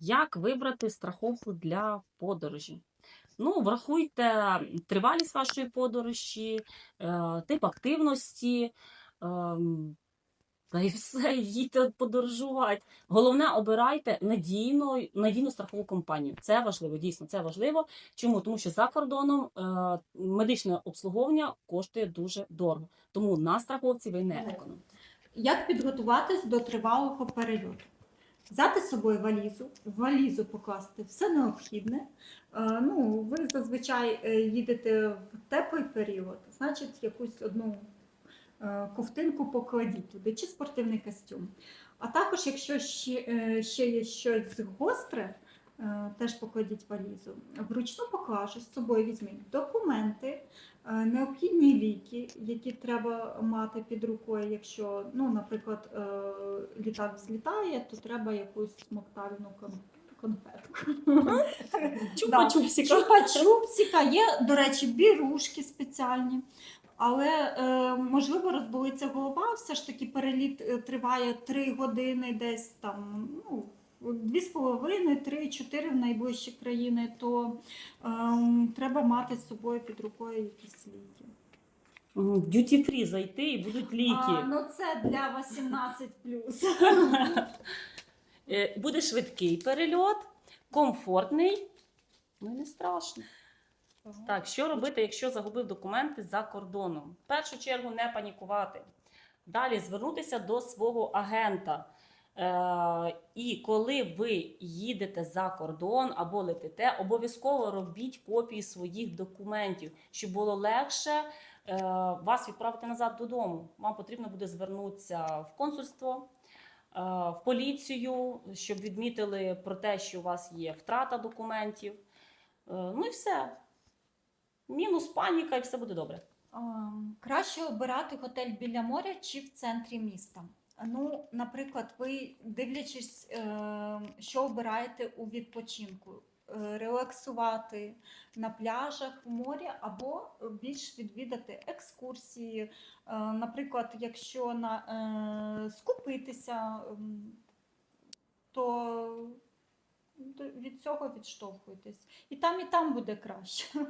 Як вибрати страховку для подорожі? Ну, врахуйте тривалість вашої подорожі, е, тип активності, ем, та і все, їдьте подорожувати. Головне, обирайте надійну, надійну страхову компанію. Це важливо, дійсно, це важливо. Чому? Тому що за кордоном е, медичне обслуговування коштує дуже дорого. Тому на страховці ви не економите. Як підготуватись до тривалого перельоту? Взяти з собою валізу, в валізу покласти все необхідне. Е, Ну, ви зазвичай е, їдете в теплий період, значить, якусь одну е, ковтинку покладіть туди, чи спортивний костюм. А також, якщо ще, є щось гостре, теж покладіть валізу. Вручну поклажу з собою візьміть документи, е, необхідні ліки, які треба мати під рукою. Якщо, ну, наприклад, е, літак взлітає, то треба якусь смоктальну конфетку. Чупа-чупсіка. Чупа-чупсіка, є, до речі, бірушки спеціальні. Але е, можливо розболиться голова, все ж таки переліт е, триває 3 години, десь там ну, 2,5, 3, 4 в найближчі країни, то ем, треба мати з собою під рукою якісь ліки. Дюті фрі зайти і будуть ліки. А, ну це для 18 Е, Буде швидкий перельот, комфортний, ну і не страшно. Так, що робити, якщо загубив документи за кордоном? В першу чергу не панікувати. Далі звернутися до свого агента. Е, і коли ви їдете за кордон або летите, обов'язково робіть копії своїх документів, щоб було легше е, вас відправити назад додому. Вам потрібно буде звернутися в консульство, е, в поліцію, щоб відмітили про те, що у вас є втрата документів. Ну і все. Мінус паніка, і все буде добре. Краще обирати готель біля моря чи в центрі міста. Ну, наприклад, ви дивлячись, е, що обираєте у відпочинку, Е, релаксувати на пляжах в морі або більш відвідати екскурсії. Е, Наприклад, якщо на, скупитися, то від цього відштовхуйтесь. І там, і там буде краще.